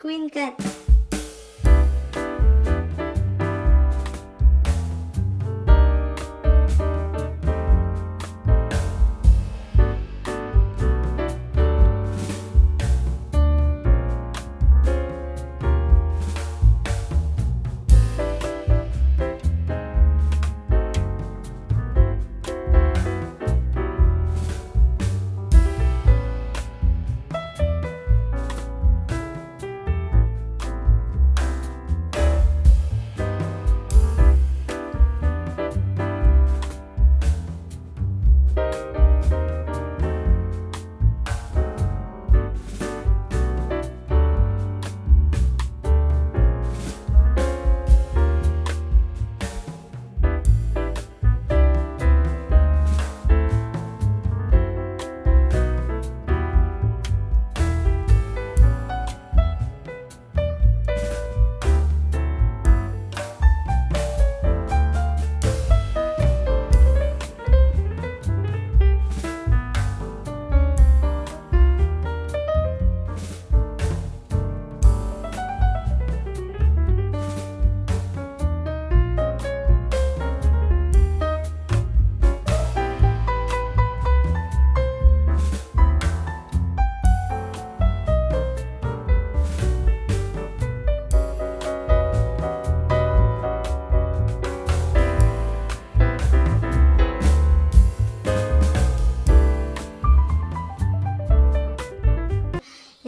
Queen Cat.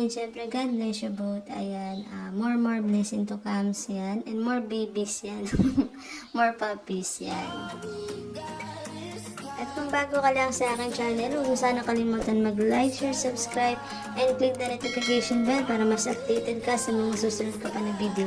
And syempre, God bless you both. Ayan, ah, more more blessing to comes yan. And more babies yan. more puppies yan. At kung bago ka lang sa aking channel, huwag mo sana kalimutan mag-like, share, subscribe, and click the notification bell para mas updated ka sa mga susunod ko pa na video.